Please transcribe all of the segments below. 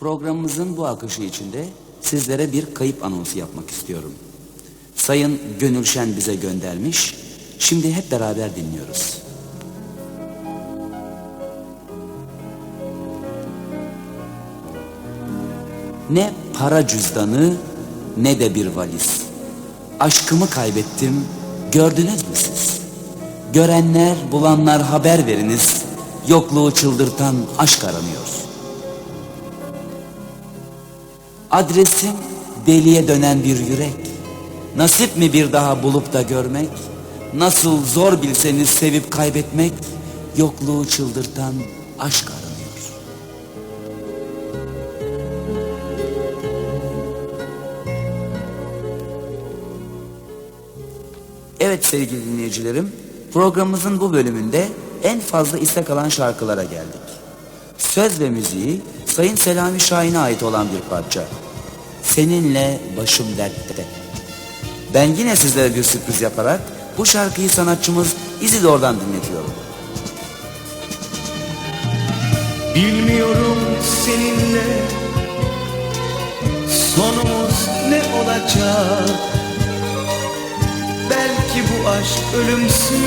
Programımızın bu akışı içinde sizlere bir kayıp anonsu yapmak istiyorum. Sayın Gönül Şen bize göndermiş. Şimdi hep beraber dinliyoruz. Ne para cüzdanı ne de bir valiz. Aşkımı kaybettim gördünüz mü siz? Görenler bulanlar haber veriniz. Yokluğu çıldırtan aşk aranıyor. Adresim deliye dönen bir yürek. Nasip mi bir daha bulup da görmek? Nasıl zor bilseniz sevip kaybetmek, yokluğu çıldırtan aşk aranıyor. Evet sevgili dinleyicilerim, programımızın bu bölümünde en fazla istek alan şarkılara geldik. Söz ve müziği Sayın Selami Şahin'e ait olan bir parça. Seninle başım dertte. Ben yine sizlere bir sürpriz yaparak bu şarkıyı sanatçımız İzidor'dan dinletiyorum. Bilmiyorum seninle sonumuz ne olacak Belki bu aşk ölümsüz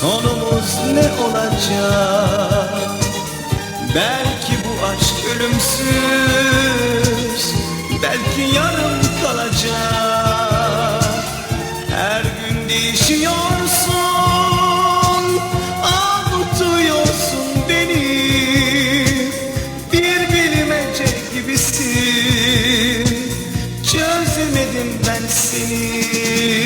sonumuz ne olacak? Belki bu aşk ölümsüz Belki yarım kalacak. Her gün değişiyorsun Avutuyorsun beni. Bir bilmece gibisin. Çözemedim ben seni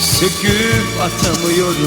Söküp atamıyorum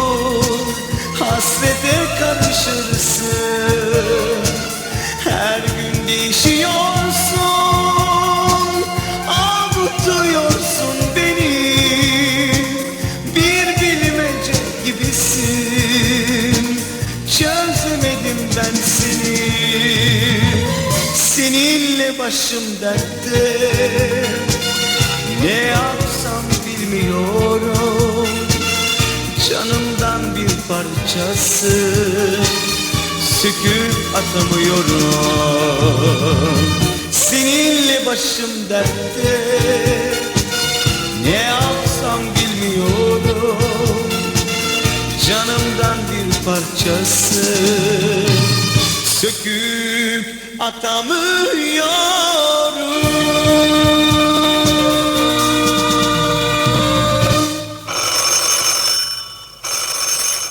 Çözemedim ben seni. Seninle başım dertte. Ne yapsam bilmiyorum. Canımdan bir parçası. Söküp atamıyorum. Seninle başım dertte. Ne yapsam parçası. Söküp atamıyorum